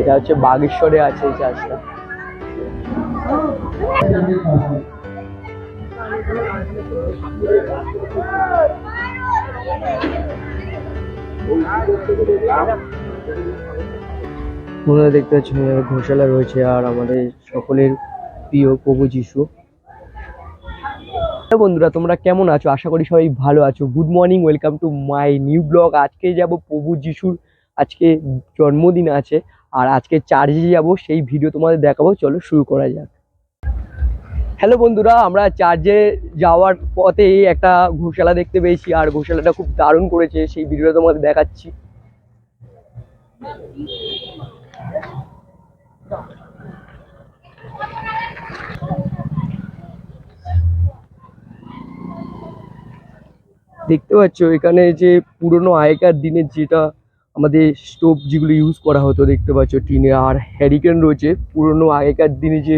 এটা হচ্ছে বাগেশ্বরে আছে এই চার্চটা দেখতে পাচ্ছি এখানে ঘোষালা রয়েছে আর আমাদের সকলের প্রিয় প্রভু যিশু। বন্ধুরা, তোমরা কেমন আছো? আশা করি সবাই ভালো আছো। Good morning welcome to my new blog আজকে যাব প্রভু যিশুর, আজকে জন্মদিন আছে। আর আজকে চার্জে যাব, সেই ভিডিও তোমাদের দেখাবো। চলো শুরু করা যাক। হ্যালো বন্ধুরা, আমরা চার্জে যাওয়ার পথে একটা ঘোষালা দেখতে পেয়েছি, আর ঘোষালাটা খুব দারুণ করেছে, সেই ভিডিওটা তোমাদের দেখাচ্ছি। দেখতে পাচ্ছ, এখানে যে পুরনো আগেকার দিনের যেটা আমাদের স্টোভ যেগুলো ইউজ করা হতো, দেখতে পাচ্ছ টিনে আর হ্যারিকেন রয়েছে, পুরনো আগেকার দিনে যে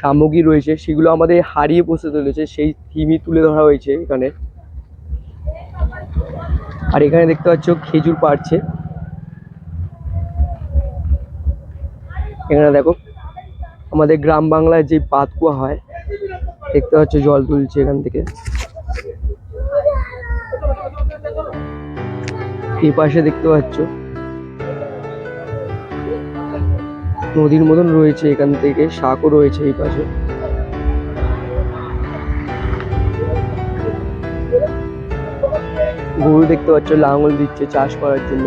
সামগ্রী রয়েছে, সেগুলো আমাদের হারিয়ে বসে চলেছে, সেই থিমই তুলে ধরা হয়েছে এখানে। আর এখানে দেখতে পাচ্ছ, খেজুর পাড়ছে। এখানে দেখো, আমাদের গ্রাম বাংলায় যে পাতকুয়া হয়, দেখতে পাচ্ছ, জল তুলছে এখান থেকে। এই পাশে দেখতে পাচ্ছ নদীর মতন রয়েছে, এখান থেকে শাকও রয়েছে এই পাশে। গরু দেখতে পাচ্ছ, লাঙল দিচ্ছে চাষ করার জন্য।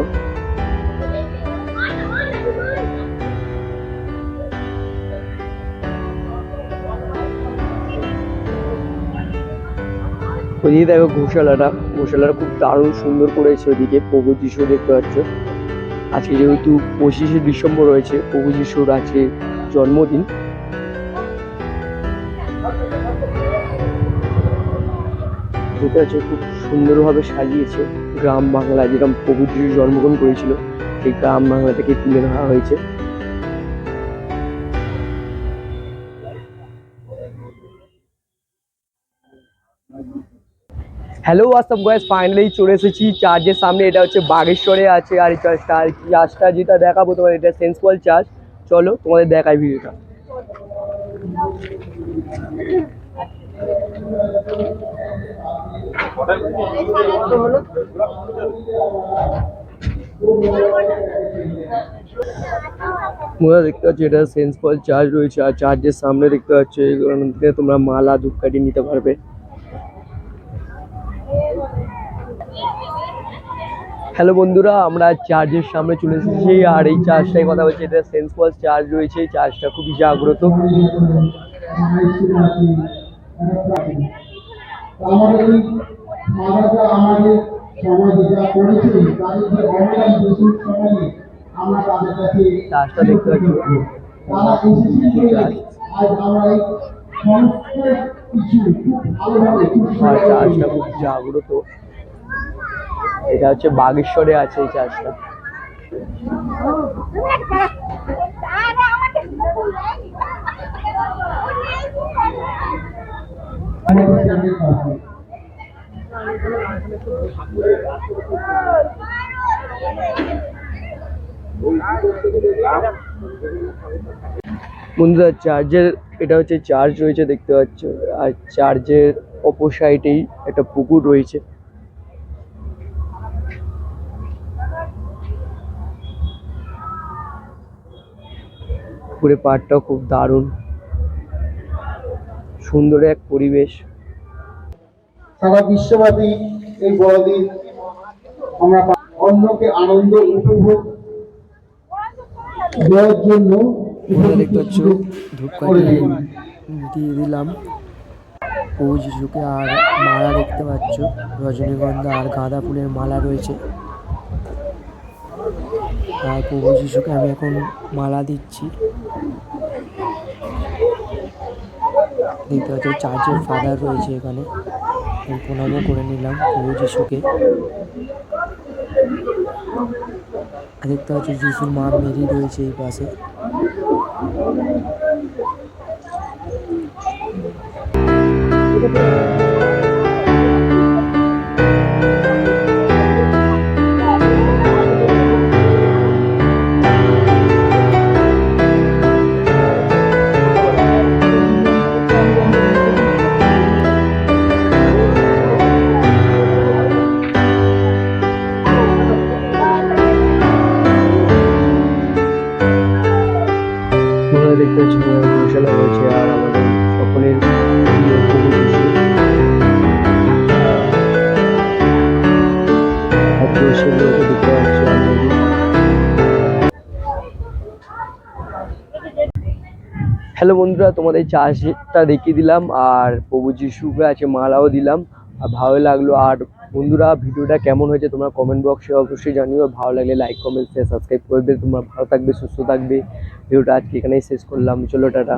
ওইদিকে দেখো ঘোষালাটা ঘোষালাটা খুব দারুণ সুন্দর করেছে ওদিকে, প্রভু যিশু দেখতে পাচ্ছ। আজকে যেহেতু পঁচিশে ডিসেম্বর রয়েছে, প্রভু যিশুর আজকে জন্মদিন। দেখতে হচ্ছে খুব সুন্দরভাবে সাজিয়েছে গ্রাম বাংলায়, যেরকম প্রভু যিশু জন্মগ্রহণ করেছিল, সেই গ্রাম বাংলা থেকে তুলে ধরা হয়েছে। হ্যালো হোয়াটসঅ্যাপ গয়েস ফাইনালি চলে এসেছি। চার্চের সামনে এটা হচ্ছে বাগেশ্বরে আছে। আর এই চার্চটা আর চার্চটা যেটা দেখাবো তোমার এটা সেন্ট পল চার্চ চলো, তোমাদের দেখাই ভিডিওটা তোমরা দেখতে পাচ্ছ, এটা সেন্ট পল চার্চ রয়েছে। আর চার্চের সামনে দেখতে পাচ্ছ এখান থেকে তোমরা মালা, ধূপকাঠি নিতে পারবে। হ্যালো বন্ধুরা, আমরা চার্জের সামনে চলে এসেছি আর এই চার্চটাই কথা বলছি। এটা সেন্ট পল চার্চ রয়েছে, এই চার্চটা খুবই জাগ্রত। চার্চটা দেখতে পাচ্ছি। সুন্দরভাবে খুব জাগ্রত। এটা হচ্ছে বাগেশ্বরে আছে এই চার্চটা। বন্ধুরা চার্চের এটা হচ্ছে চার্চ রয়েছে, দেখতে পাচ্ছ আর চার্চের অপর সাইডেই একটা পুকুর রয়েছে পুকুরের পাড়টাও খুব দারুণ। সুন্দর এক পরিবেশ। সারা বিশ্বব্যাপী এই বড়দিন আমরা অন্যকে আনন্দ উপভোগ দেওয়ার জন্য দেখতে পাচ্ছ ধূপকাঠি দিয়ে দিলাম। প্রভু যিশুকে আর মালা দেখতে পাচ্ছ রজনীগন্ধা আর গাঁদা ফুলের মালা রয়েছে। আর প্রভু যিশুকে আমি এখন মালা দিচ্ছি। দেখতে পাচ্ছি চার্চের ফাদার রয়েছে এখানে। আমি প্রণামও করে নিলাম প্রভু যিশুকে। দেখতে পাচ্ছি যিশুর মা মেরি রয়েছে এই পাশে। তো হ্যালো বন্ধুরা, তোমাদের চার্জটা দেখিয়ে দিলাম আর প্রভু যিশুকে আছে মালাও দিলাম। আর ভালো লাগল, আর বন্ধুরা, ভিডিওটা কেমন হয়েছে তোমরা কমেন্ট বক্সে অবশ্যই জানিও। ভালো লাগলে লাইক কমেন্ট শেয়ার সাবস্ক্রাইব করবে তোমরা ভালো থাকবে, সুস্থ থাকবে। ভিডিওটা আজকে এখানেই শেষ করলাম। চলো, টাটা।